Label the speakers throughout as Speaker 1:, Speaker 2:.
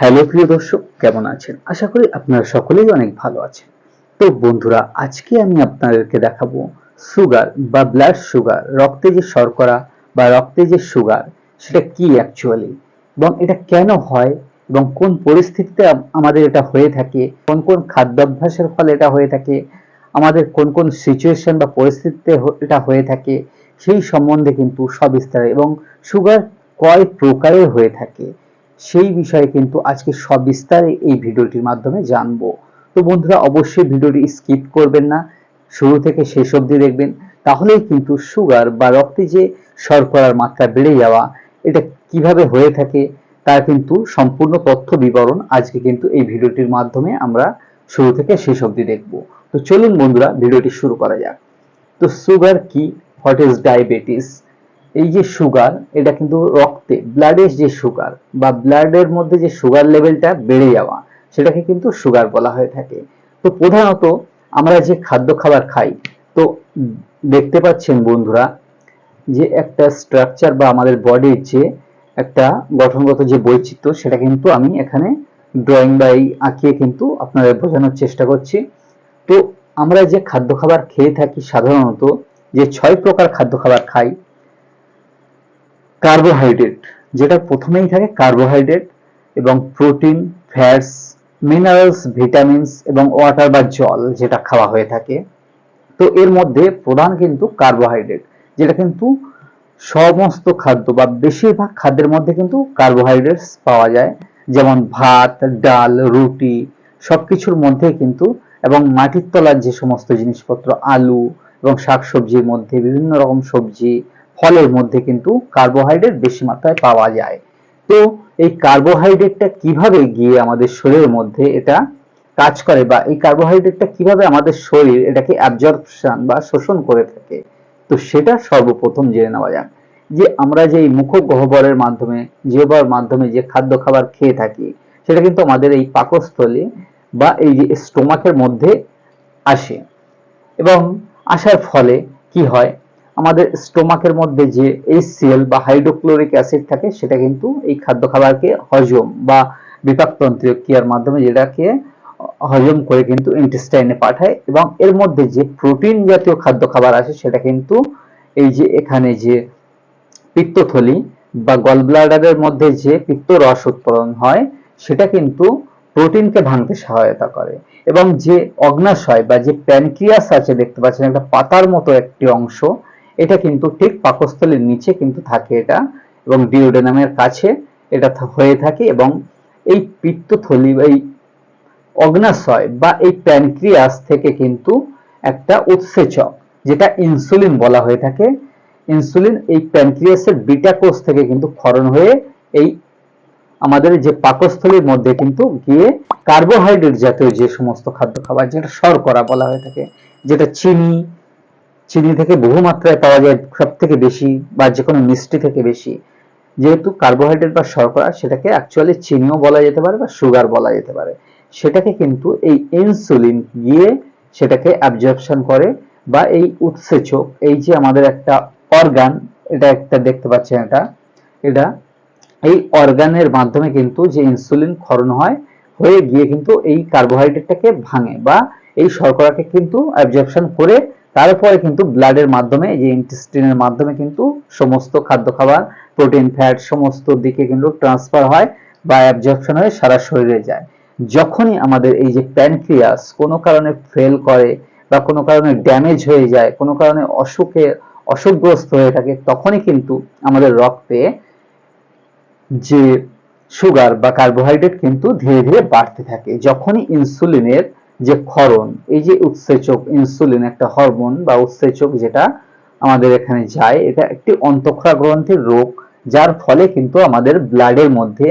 Speaker 1: Hello প্রিয় দর্শক, কেমন আছেন? আশা করি আপনারা সকলেই অনেক ভালো আছেন। তো বন্ধুরা, আজকে আমি আপনাদেরকে দেখাবো সুগার বা ব্লাড সুগার রক্তে যে শর্করা বা রক্তে যে সুগার সেটা কি অ্যাকচুয়ালি এবং এটা কেন হয় এবং কোন পরিস্থিতিতে আমাদের এটা হয়ে থাকে, কোন কোন খাদ্যাভ্যাসের ফলে এটা হয়ে থাকে, আমাদের কোন কোন সিচুয়েশন বা পরিস্থিতিতে এটা হয়ে থাকে, সেই সম্বন্ধে কিন্তু সবিস্তারে এবং সুগার কয় প্রকারের হয়ে থাকে সেই বিষয়ে কিন্তু আজকে সবিস্তারে এই ভিডিওটির মাধ্যমে জানব। তো বন্ধুরা, অবশ্যই ভিডিওটি স্কিপ করবেন না, শুরু থেকে শেষ অবধি দেখবেন, তাহলেই কিন্তু সুগার বা রক্তে যে শর্করার মাত্রা বেড়ে যাওয়া, এটা কীভাবে হয়ে থাকে, তার কিন্তু সম্পূর্ণ তথ্য বিবরণ আজকে কিন্তু এই ভিডিওটির মাধ্যমে আমরা শুরু থেকে শেষ অবধি দেখব। তো চলুন বন্ধুরা, ভিডিওটি শুরু করা যাক। তো সুগার কি? What is diabetes? এই যে সুগার এটা কিন্তু রক্তে ব্লাডের যে সুগার বা ব্লাডের মধ্যে যে সুগার লেভেলটা বেড়ে যাওয়া, সেটাকে কিন্তু সুগার বলা হয়ে থাকে। তো প্রধানত আমরা যে খাদ্য খাবার খাই, তো দেখতে পাচ্ছেন বন্ধুরা যে একটা স্ট্রাকচার বা আমাদের বডির যে একটা গঠনগত যে বৈচিত্র্য, সেটা কিন্তু আমি এখানে ড্রয়িং বা এই আঁকিয়ে কিন্তু আপনাদের বোঝানোর চেষ্টা করছি। তো আমরা যে খাদ্য খাবার খেয়ে থাকি সাধারণত, যে ছয় প্রকার খাদ্য খাবার খাই কার্বোহাইড্রেট যেটা প্রথমেই থাকে কার্বোহাইড্রেট এবং প্রোটিন ফ্যাটস মিনারেলস ভিটামিনস এবং ওয়াটার বা জল যেটা খাওয়া হয়ে থাকে। তো এর মধ্যে প্রধান কিন্তু কার্বোহাইড্রেট যেটা কিন্তু সমস্ত খাদ্য বা বেশিরভাগ খাদ্যের মধ্যে কিন্তু কার্বোহাইড্রেটস পাওয়া যায়। যেমন ভাত, ডাল, রুটি সবকিছুর মধ্যে কিন্তু এবং মাটির তলার যে সমস্ত জিনিসপত্র, আলু এবং শাকসবজির মধ্যে বিভিন্ন রকম সবজি ফলের মধ্যে কিন্তু কার্বোহাইড্রেট বেশি মাত্রায় পাওয়া যায়। তো এই কার্বোহাইড্রেটটা কীভাবে গিয়ে আমাদের শরীরের মধ্যে এটা কাজ করে বা এই কার্বোহাইড্রেটটা কীভাবে আমাদের শরীর এটাকে অ্যাবজর্পশন বা শোষণ করে থাকে? তো সেটা সর্বপ্রথম জেনে নেওয়া যাক। যে আমরা যে এই মুখগহ্বরের মাধ্যমে, জিহ্বার মাধ্যমে যে খাদ্য খাবার খেয়ে থাকি, সেটা কিন্তু আমাদের এই পাকস্থলী বা এই যে স্টোমাকের মধ্যে আসে। এবং আসার ফলে কি হয়? আমাদের স্টোমাকের মধ্যে যে এইচসিএল বা হাইড্রোক্লোরিক অ্যাসিড থাকে, সেটা কিন্তু এই খাদ্য খাবারকে হজম বা বিপাকতন্ত্রীয় ক্রিয়ার মাধ্যমে যেটাকে হজম করে কিন্তু ইন্টেস্টাইনে পাঠায় এবং এর মধ্যে যে প্রোটিন জাতীয় খাদ্য খাবার আসে, সেটা কিন্তু এই যে এখানে যে পিত্তথলি বা গলব্লাডারের মধ্যে যে পিত্ত রস উৎপাদন হয়, সেটা কিন্তু প্রোটিনকে ভাঙতে সহায়তা করে। এবং যে অগ্নাশয় বা যে প্যানক্রিয়াস আছে, দেখতে পাচ্ছেন একটা পাতার মতো একটি অংশ এটা কিন্তু ঠিক পাকস্থলীর নিচে কিন্তু থাকে এটা এবং ডিওডেনামের কাছে এটা হয়ে থাকে এবং এই পিত্তথলি বা এই অগ্নাশয় বা এই প্যানক্রিয়াস থেকে কিন্তু একটা উৎসেচক, যেটা ইনসুলিন বলা হয়ে থাকে। ইনসুলিন এই প্যানক্রিয়াসের বিটা কোষ থেকে কিন্তু ক্ষরণ হয়ে এই আমাদের যে পাকস্থলীর মধ্যে কিন্তু গিয়ে কার্বোহাইড্রেট জাতীয় যে সমস্ত খাদ্য খাবার, যেটা শর্করা বলা হয়ে থাকে, যেটা চিনি চিনি থেকে বহু মাত্রায় পাওয়া যায় সব থেকে বেশি বা যে কোনো মিষ্টি থেকে বেশি। যেহেতু কার্বোহাইড্রেট বা শর্করা সেটাকে অ্যাকচুয়ালি চিনিও বলা যেতে পারে বা সুগার বলা যেতে পারে। সেটাকে কিন্তু এই ইনসুলিন গিয়ে সেটাকে অ্যাবজর্পশন করে বা এই উৎসেচক, এই যে আমাদের একটা অর্গান এটা একটা দেখতে পাচ্ছেন এটা এটা এই অর্গানের মাধ্যমে কিন্তু যে ইনসুলিন ক্ষরণ হয়, হয়ে গিয়ে কিন্তু এই কার্বোহাইড্রেটটাকে ভাঙে বা এই শর্করাকে কিন্তু অ্যাবজর্পশন করে তারপরে কিন্তু ব্লাডের মাধ্যমে যে ইন্টেস্টিনের মাধ্যমে কিন্তু সমস্ত খাদ্য খাবার প্রোটিন ফ্যাট সমস্ত দিকে কিন্তু ট্রান্সফার হয় বা অ্যাবজর্পশন হয়ে সারা শরীরে যায়। যখনই আমাদের এই যে প্যানক্রিয়াস কোনো কারণে ফেল করে বা কোনো কারণে ড্যামেজ হয়ে যায়, কোনো কারণে অসুখে, অসুখগ্রস্ত হয়ে থাকে, তখনই কিন্তু আমাদের রক্তে যে সুগার বা কার্বোহাইড্রেট কিন্তু ধীরে ধীরে বাড়তে থাকে। যখনই ইনসুলিনের যে ক্ষরণ, এই যে উৎসেচক ইনসুলিন একটা হরমোন বা উৎসেচক যেটা আমাদের এখানে যায়, এটা একটি অন্তঃক্ষরা গ্রন্থির রোগ, যার ফলে কিন্তু আমাদের ব্লাডের মধ্যে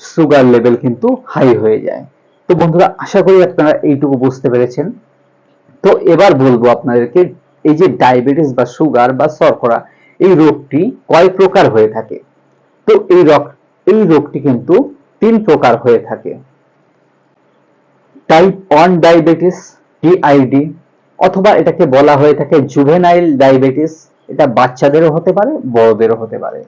Speaker 1: সুগার লেভেল কিন্তু হাই হয়ে যায়। তো বন্ধুরা, আশা করি আপনারা এইটুকু বুঝতে পেরেছেন। তো এবার বলব আপনাদেরকে, এই যে ডায়াবেটিস বা সুগার বা শর্করা, এই রোগটি কয় প্রকার হয়ে থাকে? তো এই রোগ এই রোগটি কিন্তু তিন প্রকার হয়ে থাকে। টাইপ ওয়ান ডায়াবেটিস টিআইডি অথবা এটাকে বলা হয়ে থাকে জুভেনাইল ডায়াবেটিস এটা বাচ্চাদেরও হতে পারে, বড়দেরও হতে পারে।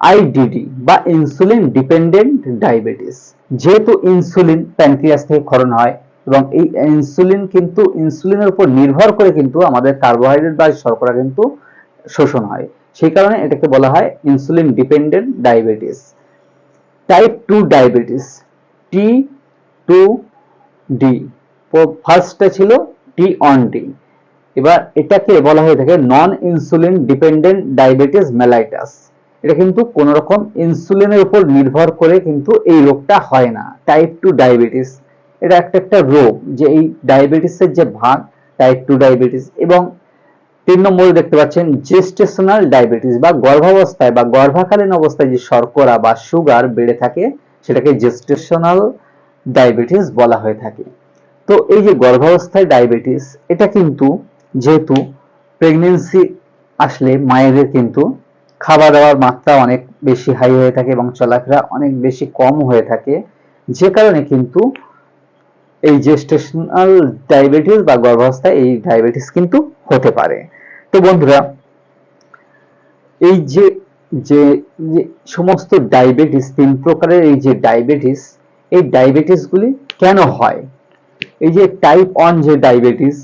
Speaker 1: আইডিডি বা ইনসুলিন ডিপেন্ডেন্ট ডায়াবেটিস যেহেতু ইনসুলিন প্যানক্রিয়াস থেকে ক্ষরণ হয়, এবং এই ইনসুলিন কিন্তু ইনসুলিনের উপর নির্ভর করে কিন্তু আমাদের কার্বোহাইড্রেট বা শর্করা কিন্তু শোষণ হয়। সেই কারণে এটাকে বলা হয় insulin dependent diabetes type two diabetes T two D ফার্স্টটা ছিল টি অন ডি এবার এটাকে বলা হয়ে থাকে non insulin dependent diabetes mellitus এটা কিন্তু কোন রকম ইনসুলিনের উপর নির্ভর করে কিন্তু এই রোগটা হয় না। টাইপ টু ডায়াবেটিস এটা একটা একটা রোগ যে এই ডায়াবেটিসের যে ভাগ টাইপ টু ডায়াবেটিস এবং তিন নম্বরে দেখতে পাচ্ছেন জেস্টেশনাল ডায়াবেটিস বা গর্ভাবস্থায় বা গর্ভাকালীন অবস্থায় যে শর্করা বা সুগার বেড়ে থাকে, সেটাকে জেস্টেশনাল ডায়াবেটিস বলা হয়ে থাকে। তো এই যে গর্ভাবস্থায় ডায়াবেটিস, এটা কিন্তু যেহেতু প্রেগনেন্সি আসলে মায়েদের কিন্তু খাবার দাবার মাত্রা অনেক বেশি হাই হয়ে থাকে এবং চলাফেরা অনেক বেশি কম হয়ে থাকে। যে কারণে কিন্তু এই জেস্টেশনাল ডায়াবেটিস বা গর্ভাবস্থায় এই ডায়াবেটিস কিন্তু হতে পারে। তো বন্ধুরা, এই যে যে সমস্ত ডায়াবেটিস, তিন প্রকারের এই যে ডায়াবেটিস এই ডায়াবেটিস গুলি কেন হয়? এই যে টাইপ ওয়ান যে ডায়াবেটিস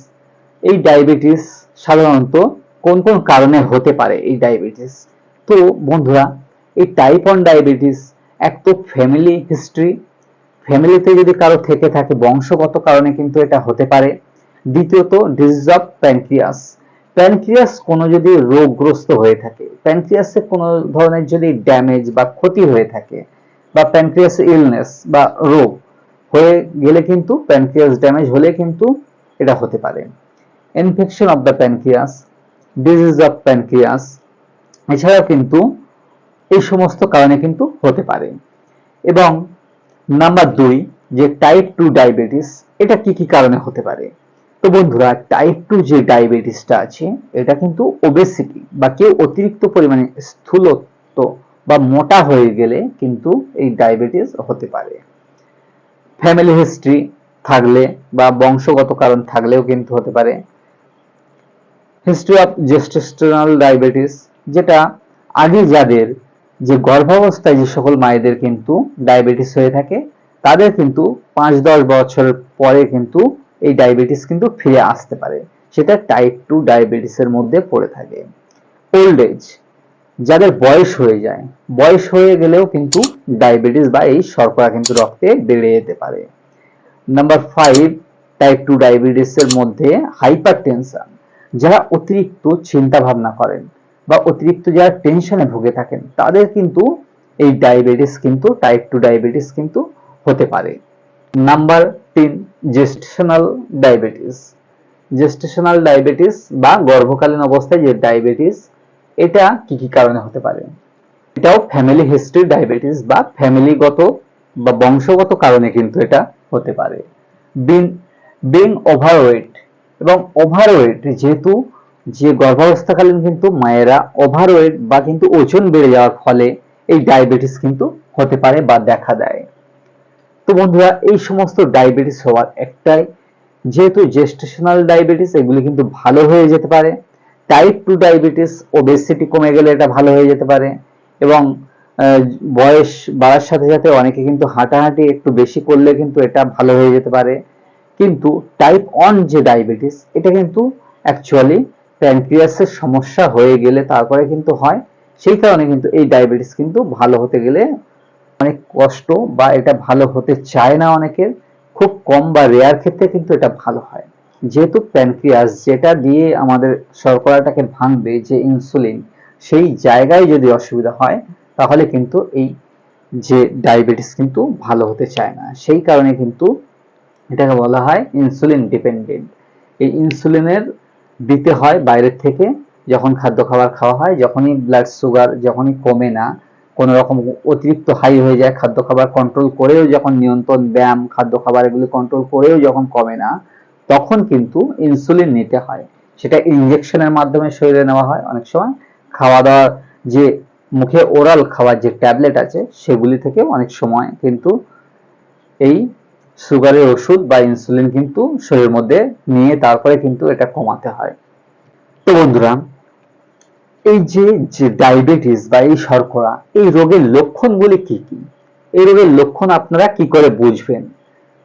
Speaker 1: এই ডায়াবেটিস সাধারণত কোন কোন কারণে হতে পারে এই ডায়াবেটিস তো বন্ধুরা, এই টাইপ ওয়ান ডায়াবেটিস এক তো ফ্যামিলি হিস্ট্রি ফ্যামিলিতে যদি কারও থেকে থাকে বংশগত কারণে কিন্তু এটা হতে পারে। দ্বিতীয়ত ডিজিজ অফ প্যানক্রিয়াস প্যানক্রিয়াস কোনো যদি রোগগ্রস্ত হয়ে থাকে প্যানক্রিয়াসে কোনো ধরনের যদি ড্যামেজ বা ক্ষতি হয়ে থাকে বা প্যানক্রিয়াস ইলনেস বা রোগ হয়ে গেলে কিন্তু প্যানক্রিয়াস ড্যামেজ হলে কিন্তু এটা হতে পারে। Infection of the pancreas disease of pancreas এছাড়াও কিন্তু এই সমস্ত কারণে কিন্তু হতে পারে। এবং নাম্বার দুই, যে টাইপ টু ডায়াবেটিস এটা কি কি কারণে হতে পারে? তো বন্ধুরা টাইপ টু যে ডায়াবেটিসটা আছে, এটা কিন্তু ওবেসিটি বা কেউ অতিরিক্ত পরিমাণে স্থূলত্ব বা মোটা হয়ে গেলে কিন্তু এই ডায়াবেটিস হতে পারে। ফ্যামিলি হিস্ট্রি থাকলে বা বংশগত কারণ থাকলেও কিন্তু হতে পারে। হিস্ট্রি অফ জেস্টেস্টোনাল ডায়াবেটিস যেটা আগে যাদের যে গর্ভাবস্থায় যে সকল মায়েদের কিন্তু ডায়াবেটিস হয়ে থাকে, তাদের কিন্তু পাঁচ দশ বছরের পরে কিন্তু এই ডায়াবেটিস কিন্তু ফিরে আসতে পারে। সেটা টাইপ টু ডায়াবেটিসের মধ্যে পড়ে থাকে। ওল্ড এজ যাদের বয়স হয়ে যায়, বয়স হয়ে গেলেও কিন্তু ডায়াবেটিস বা এই শর্করা কিন্তু রক্তে বেড়ে যেতে পারে। নাম্বার ফাইভ টাইপ টু ডায়াবেটিসের মধ্যে হাইপার টেনশন যারা অতিরিক্ত চিন্তা ভাবনা করেন বা অতিরিক্ত যারা টেনশনে ভুগে থাকেন, তাদের কিন্তু এই ডায়াবেটিস কিন্তু টাইপ টু ডায়াবেটিস কিন্তু হতে পারে। নাম্বার তিন জেস্টেশনাল ডায়াবেটিস জেস্টেশনাল ডায়াবেটিস বা গর্ভকালীন অবস্থায় যে ডায়াবেটিস এটা কি কি কারণে হতে পারে? এটাও ফ্যামিলি হিস্ট্রি ডায়াবেটিস বা ফ্যামিলিগত বা বংশগত কারণে কিন্তু এটা হতে পারে। বিং বিং ওভারওয়েট এবং ওভারওয়েট যেহেতু যে গর্ভাবস্থাকালীন কিন্তু মায়েরা ওভারওয়েট বা কিন্তু ওজন বেড়ে যাওয়ার ফলে এই ডায়াবেটিস কিন্তু হতে পারে বা দেখা দেয়। তো বন্ধুরা, এই সমস্ত ডায়াবেটিস হওয়ার একটাই, যেহেতু জেস্টেশনাল ডায়াবেটিস এগুলি কিন্তু ভালো হয়ে যেতে পারে। টাইপ টু ডায়াবেটিস ওবেসিটি কমে গেলে এটা ভালো হয়ে যেতে পারে এবং বয়স বাড়ার সাথে সাথে অনেকে কিন্তু হাঁটাহাঁটি একটু বেশি করলে কিন্তু এটা ভালো হয়ে যেতে পারে। কিন্তু টাইপ অন যে ডায়াবেটিস এটা কিন্তু অ্যাকচুয়ালি প্যানক্রিয়াসের সমস্যা হয়ে গেলে তারপরে কিন্তু হয়। সেই কারণে কিন্তু এই ডায়াবেটিস কিন্তু ভালো হতে গেলে অনেক কষ্ট বা এটা ভালো হতে চায় না অনেকের। খুব কম বা রেয়ার ক্ষেত্রে কিন্তু এটা ভালো হয়। যেহেতু প্যানক্রিয়াস যেটা দিয়ে আমাদের শর্করাটাকে ভাঙবে যে ইনসুলিন সেই জায়গায় যদি অসুবিধা হয়, তাহলে কিন্তু এই যে ডায়াবেটিস কিন্তু ভালো হতে চায় না। সেই কারণে কিন্তু এটাকে বলা হয় ইনসুলিন ডিপেন্ডেন্ট এই ইনসুলিনের দিতে হয় বাইরের থেকে, যখন খাদ্য খাবার খাওয়া হয়, যখনই ব্লাড সুগার যখনই কমে না কোন রকম অতিরিক্ত হাই হয়ে যায়, খাদ্য খাবার কন্ট্রোল করেও যখন নিয়ন্ত্রণ, ব্যায়াম, খাদ্য খাবার এগুলি কন্ট্রোল করেও যখন কমে না তখন কিন্তু ইনসুলিন নিতে হয়। সেটা ইনজেকশনের মাধ্যমে শরীরে নেওয়া হয়। অনেক সময় খাওয়া দাওয়ার যে মুখে ওরাল খাওয়ার যে ট্যাবলেট আছে, সেগুলি থেকে অনেক সময় কিন্তু এই সুগারের ওষুধ বা ইনসুলিন কিন্তু শরীরের মধ্যে নিয়ে তারপরে কিন্তু এটা কমাতে হয়। তো বন্ধুরা, এই যে যে ডায়াবেটিস বা এই শর্করা, এই রোগের লক্ষণগুলি কি কি? এই রোগের লক্ষণ আপনারা কি করে বুঝবেন?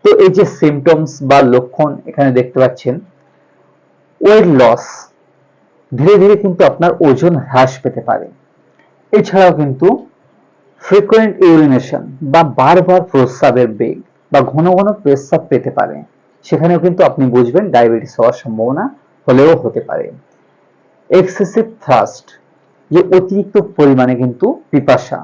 Speaker 1: তো এই যে সিমটমস বা লক্ষণ এখানে দেখতে পাচ্ছেন ওয়েট লস ধীরে ধীরে কিন্তু আপনার ওজন হ্রাস পেতে পারে। এছাড়াও কিন্তু ফ্রিকোয়েন্ট ইউরিনেশন বা বারবার প্রস্রাবের বেগ বা ঘন ঘন প্রস্রাব পেতে পারে। সেখানেও কিন্তু আপনি বুঝবেন ডায়াবেটিস হওয়ার সম্ভাবনা হলেও হতে পারে। এক্সেসিভ থ্রাস্ট যে অতিরিক্ত পরিমাণে কিন্তু পিপাসা,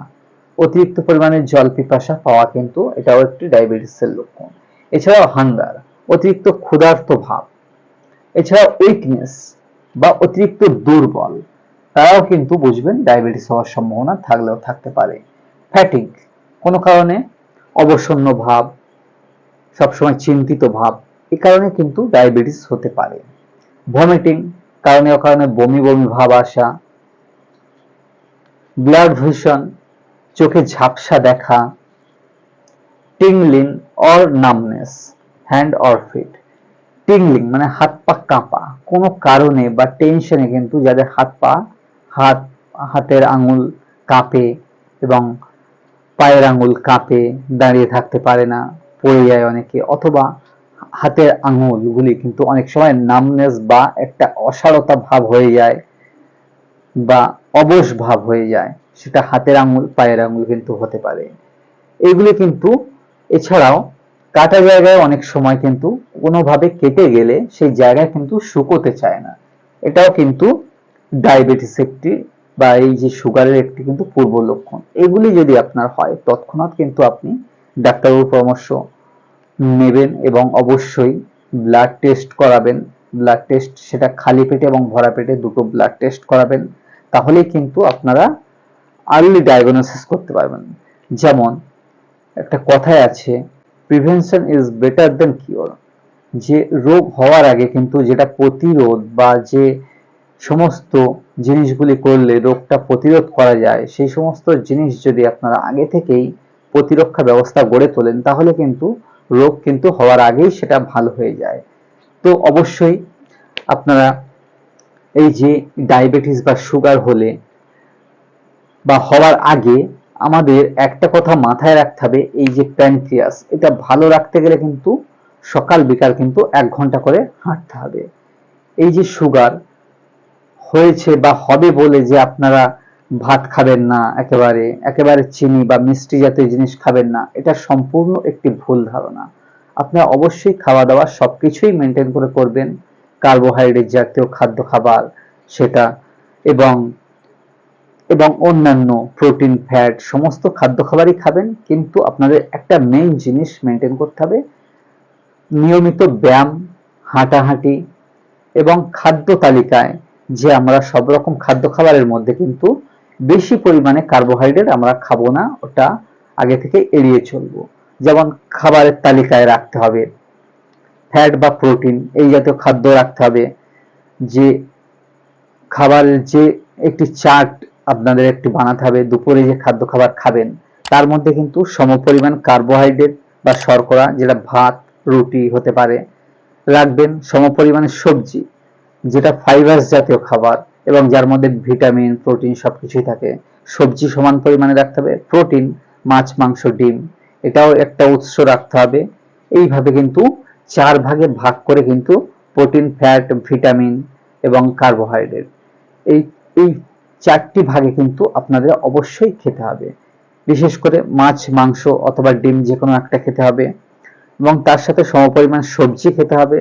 Speaker 1: অতিরিক্ত পরিমাণে জল পিপাসা পাওয়া কিন্তু এটাও একটি ডায়াবেটিসের লক্ষণ। এছাড়াও হাঙ্গার অতিরিক্ত ক্ষুধার্ত ভাব এছাড়া উইকনেস বা অতিরিক্ত দুর্বল, তারাও কিন্তু বুঝবেন ডায়াবেটিস হওয়ার সম্ভাবনা থাকলেও থাকতে পারে। ফ্যাটিক কোনো কারণে অবসন্ন ভাব, সবসময় চিন্তিত ভাব, এ কারণে কিন্তু ডায়াবেটিস হতে পারে। ভমিটিং কারণে কারণে বমি বমি ভাব আসা ব্লাড ভিশন চোখে ঝাপসা দেখা tingling or numbness hand or feet tingling মানে হাত পা কাঁপা। কোনো কারণে বা টেনশনে কিন্তু যাদের হাত পা, হাত, হাতের আঙুল কাঁপে এবং পায়ের আঙুল কাঁপে, দাঁড়িয়ে থাকতে পারে না, পড়ে যায় অনেকে অথবা হাতের আঙুলগুলি কিন্তু অনেক সময় নামনেস বা একটা অসারতা ভাব হয়ে যায় বা অবশ ভাব হয়ে যায়। সেটা হাতের আঙুল, পায়ের আঙুল কিন্তু হতে পারে। এগুলি কিন্তু এছাড়াও কাটা জায়গায় অনেক সময় কিন্তু কোনোভাবে কেটে গেলে সেই জায়গায় কিন্তু শুকোতে চায় না। এটাও কিন্তু ডায়াবেটিস একটি বা এই যে সুগারের একটি কিন্তু পূর্ব লক্ষণ। এগুলি যদি আপনার হয়, তৎক্ষণাৎ কিন্তু আপনি ডাক্তারবাবুর পরামর্শ নেবেন এবং অবশ্যই ব্লাড টেস্ট করাবেন। ব্লাড টেস্ট সেটা খালি পেটে এবং ভরা পেটে দুটো ব্লাড টেস্ট করাবেন। তাহলেই কিন্তু আপনারা আর্লি ডায়াগনোসিস করতে পারবেন। যেমন একটা কথায় আছে prevention is better than cure যে রোগ হওয়ার আগে কিন্তু যেটা প্রতিরোধ বা যে সমস্ত জিনিসগুলি করলে রোগটা প্রতিরোধ করা যায়, সেই সমস্ত জিনিস যদি আপনারা আগে থেকেই প্রতিরক্ষা ব্যবস্থা গড়ে তোলেন, তাহলে কিন্তু রোগ কিন্তু হওয়ার আগেই সেটা ভালো হয়ে যায়। তো অবশ্যই আপনারা এই যে ডায়াবেটিস বা সুগার হলে বা হওয়ার আগে আমাদের একটা কথা মাথায় রাখতে হবে, এই যে প্যানক্রিয়াস এটা ভালো রাখতে গেলে কিন্তু সকাল, বিকাল কিন্তু এক ঘণ্টা করে হাঁটতে হবে। এই যে সুগার হয়েছে বা হবে বলে যে আপনারা ভাত খাবেন না একেবারে একেবারে চিনি বা মিষ্টি জাতীয় জিনিস খাবেন না, এটা সম্পূর্ণ একটি ভুল ধারণা। আপনারা অবশ্যই খাওয়া দাওয়া সব কিছুই মেনটেন করে করবেন কার্বোহাইড্রেট জাতীয় খাদ্য খাবার, সেটা এবং এবং অন্যান্য প্রোটিন, ফ্যাট, সমস্ত খাদ্য খাবারই খাবেন, কিন্তু আপনাদের একটা মেইন জিনিস মেনটেন করতে হবে। নিয়মিত ব্যায়াম, হাঁটাহাঁটি এবং খাদ্য তালিকায় যে আমরা সব রকম খাদ্য খাবারের মধ্যে কিন্তু বেশি পরিমাণে কার্বোহাইড্রেট আমরা খাব না, ওটা আগে থেকে এড়িয়ে চলবো। যেমন খাবারের তালিকায় রাখতে হবে, ফ্যাট বা প্রোটিন এই জাতীয় খাদ্য রাখতে হবে, যে খাবারের যে একটি চার্ট আপনাদের একটু বানাতে হবে। দুপুরে যে খাদ্য খাবার খাবেন, তার মধ্যে কিন্তু সমপরিমাণ কার্বোহাইড্রেট বা শর্করা, যেটা ভাত, রুটি হতে পারে, রাখবেন। সমপরিমাণে সবজি, যেটা ফাইবার্স জাতীয় খাবার এবং যার মধ্যে ভিটামিন প্রোটিন সব কিছুই থাকে। সবজি সমান পরিমাণে রাখতে হবে। প্রোটিন মাছ, মাংস, ডিম, এটাও একটা উৎস রাখতে হবে। এইভাবে কিন্তু চার ভাগে ভাগ করে কিন্তু প্রোটিন ফ্যাট ভিটামিন এবং কার্বোহাইড্রেট এই এই চারটি ভাগে কিন্তু আপনাদের অবশ্যই খেতে হবে। বিশেষ করে মাছ, মাংস অথবা ডিম যে কোনো একটা খেতে হবে এবং তার সাথে সমপরিমাণ সবজি খেতে হবে।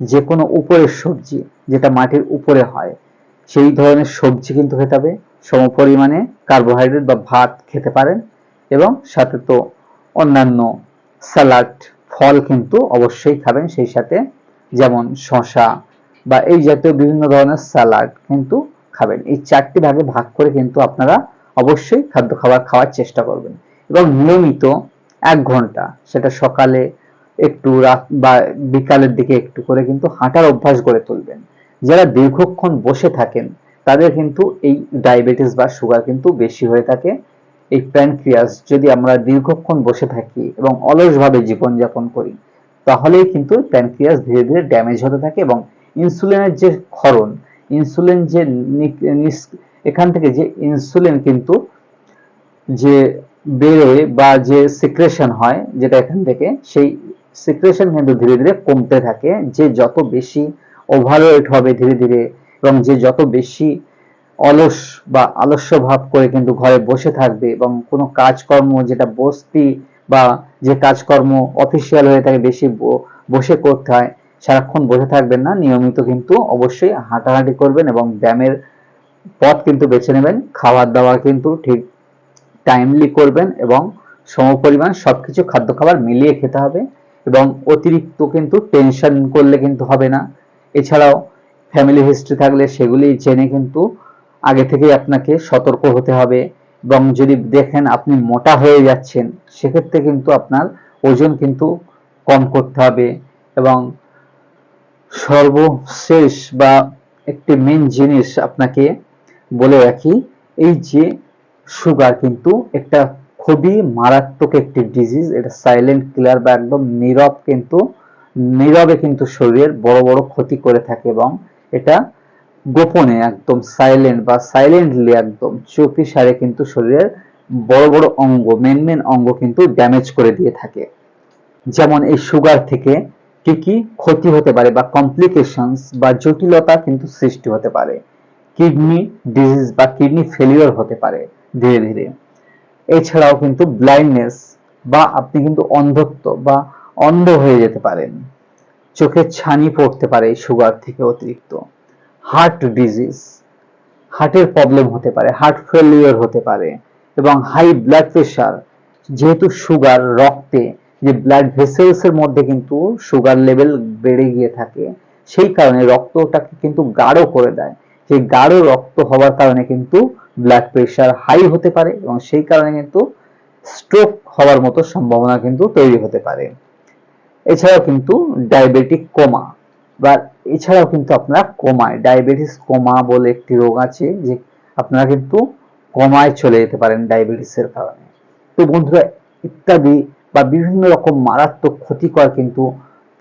Speaker 1: যে কোনো উপরের সবজি যেটা মাটির উপরে হয়, সেই ধরনের সবজি কিন্তু খেতে হবে। সমপরিমাণে কার্বোহাইড্রেট বা ভাত খেতে পারেন এবং সাথে তো অন্যান্য স্যালাড ফল কিন্তু অবশ্যই খাবেন। সেই সাথে যেমন শশা বা এই জাতীয় বিভিন্ন ধরনের স্যালাড কিন্তু খাবেন। এই চারটি ভাগে ভাগ করে কিন্তু আপনারা অবশ্যই খাদ্য খাবার খাওয়ার চেষ্টা করবেন। এবং নিয়মিত এক ঘণ্টা, সেটা সকালে একটু রাত বা বিকালের দিকে একটু করে কিন্তু হাঁটার অভ্যাস গড়ে তুলবেন। যারা দীর্ঘক্ষণ বসে থাকেন, তাদের কিন্তু এই ডায়াবেটিস বা সুগার কিন্তু বেশি হয়ে থাকে। এই প্যানক্রিয়াস যদি আমরা দীর্ঘক্ষণ বসে থাকি এবং অলসভাবে জীবনযাপন করি, তাহলেই কিন্তু প্যানক্রিয়াস ধীরে ধীরে ড্যামেজ হতে থাকে এবং ইনসুলিনের যে ক্ষরণ ইনসুলিন যে এখান থেকে যে ইনসুলিন কিন্তু যে বেড়ে বা যে সিক্রেশন হয়, যেটা এখান থেকে, সেই সিক্রেশন কিন্তু ধীরে ধীরে কমতে থাকে। যে যত বেশি ওভারওয়েট হবে ধীরে ধীরে এবং যে যত বেশি অলস বা আলস্য ভাব করে কিন্তু ঘরে বসে থাকবে এবং কোনো কাজকর্ম যেটা বসতি বা যে কাজকর্ম অফিসিয়াল হয়ে থাকে, বেশি বসে করতে হয় সারাক্ষণ বসে থাকবেন না, নিয়মিত কিন্তু অবশ্যই হাঁটাহাঁটি করবেন এবং ব্যায়ামের পথ কিন্তু বেছে নেবেন খাবার দাবার কিন্তু ঠিক টাইমলি করবেন এবং সমপরিমাণ সবকিছু খাদ্য খাবার মিলিয়ে খেতে হবে এবং অতিরিক্ত কিন্তু টেনশন করলে কিন্তু হবে না। এছাড়াও ফ্যামিলি হিস্ট্রি থাকলে সেগুলি জেনে কিন্তু আগে থেকেই আপনাকে সতর্ক হতে হবে এবং যদি দেখেন আপনি মোটা হয়ে যাচ্ছেন, সেক্ষেত্রে কিন্তু আপনার ওজন কিন্তু কম করতে হবে এবং সর্বশেষ বা একটি মেন জিনিস আপনাকে বলে রাখি, এই যে সুগার কিন্তু একটা খুবই মারাত্মক একটি ডিজিজ এটা সাইলেন্ট কিলার বা একদম নীরব কিন্তু, নীরবে কিন্তু শরীরের বড় বড় ক্ষতি করে থাকে এবং এটা গোপনে একদম সাইলেন্ট বা সাইলেন্টলি একদম চুপি সারে কিন্তু শরীরের বড় বড় অঙ্গ মেন মেন অঙ্গ কিন্তু ড্যামেজ করে দিয়ে থাকে। যেমন এই সুগার থেকে কি কি ক্ষতি হতে পারে বা কমপ্লিকেশনস বা জটিলতা কিন্তু সৃষ্টি হতে পারে। কিডনি ডিজিজ বা কিডনি ফেলিওর হতে পারে ধীরে ধীরে। এছাড়াও কিন্তু ব্লাইন্ডনেস বা আপনি কিন্তু অন্ধত্ব বা অন্ধ হয়ে যেতে পারেন। চোখের ছানি পড়তে পারে সুগার থেকে অতিরিক্ত। হার্ট ডিজিজ হার্টের প্রবলেম হতে পারে হার্ট ফেলিওর হতে পারে এবং হাই ব্লাড প্রেশার যেহেতু সুগার রক্তে যে ব্লাড ভেসেলস এর মধ্যে কিন্তু সুগার লেভেল বেড়ে গিয়ে থাকে, সেই কারণে রক্তটাকে কিন্তু গাঢ় করে দেয়। সেই গাঢ় রক্ত হওয়ার কারণে কিন্তু ব্লাড প্রেশার হাই হতে পারে এবং সেই কারণে কিন্তু স্ট্রোক হওয়ার মতো সম্ভাবনা কিন্তু তৈরি হতে পারে। এছাড়াও কিন্তু ডায়াবেটিক কোমা বা এছাড়াও কিন্তু আপনারা কোমায় ডায়াবেটিস কোমা বলে একটি রোগ আছে যে আপনারা কিন্তু কোমায় চলে যেতে পারেন ডায়াবেটিসের কারণে। তো বন্ধুরা, ইত্যাদি বা বিভিন্ন রকম মারাত্মক ক্ষতিকর কিন্তু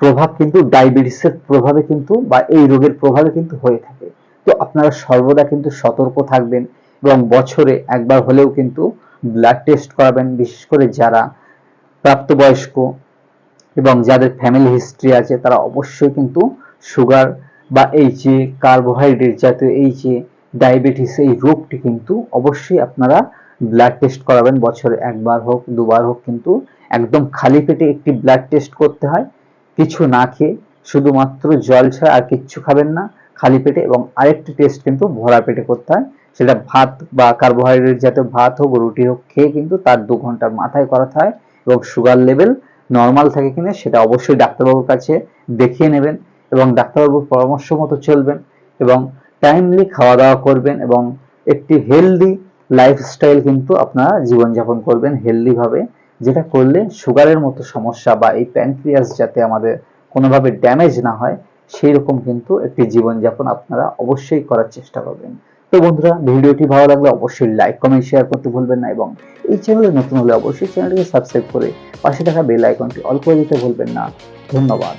Speaker 1: প্রভাব কিন্তু ডায়াবেটিসের প্রভাবে কিন্তু বা এই রোগের প্রভাবে কিন্তু হয়ে থাকে। তো আপনারা সর্বদা কিন্তু সতর্ক থাকবেন এবং বছরে একবার হলেও কিন্তু ব্লাড টেস্ট করাবেন, বিশেষ করে যারা প্রাপ্তবয়স্ক এবং যাদের ফ্যামিলি হিস্ট্রি আছে, তারা অবশ্যই কিন্তু সুগার বা এই যে কার্বোহাইড্রেট জাতীয় এই যে ডায়াবেটিস এই রোগটি কিন্তু অবশ্যই আপনারা ব্লাড টেস্ট করাবেন। বছরে একবার হোক, দুবার হোক কিন্তু একদম খালি পেটে একটি ব্লাড টেস্ট করতে হয়। কিছু না খেয়ে শুধুমাত্র জল ছাড়া আর কিচ্ছু খাবেন না, খালি পেটে এবং আরেকটি টেস্ট কিন্তু ভরা পেটে করতে হয়। সেটা ভাত বা কার্বোহাইড্রেট জাতীয় ভাত হোক, রুটি হোক, খেয়ে কিন্তু তার দু ঘণ্টার মাথায় করাতে হয় এবং সুগার লেভেল নর্মাল থাকে কিনা সেটা অবশ্যই ডাক্তারবাবুর কাছে দেখিয়ে নেবেন এবং ডাক্তারবাবুর পরামর্শ মতো চলবেন এবং টাইমলি খাওয়া দাওয়া করবেন এবং একটি হেলদি লাইফস্টাইল কিন্তু আপনারা জীবনযাপন করবেন হেলদি ভাবে। যেটা করলে সুগারের মতো সমস্যা বা এই প্যানক্রিয়াস যাতে আমাদের কোনোভাবে ড্যামেজ না হয় সেই রকম কিন্তু একটি জীবনযাপন আপনারা অবশ্যই করার চেষ্টা করবেন। তো বন্ধুরা, ভিডিওটি ভালো লাগলে অবশ্যই লাইক কমেন্ট শেয়ার করতে ভুলবেন না এবং এই চ্যানেলে নতুন হলে অবশ্যই চ্যানেলটিকে সাবস্ক্রাইব করে পাশে থাকা বেল আইকনটি অল করে দিতে ভুলবেন না। ধন্যবাদ।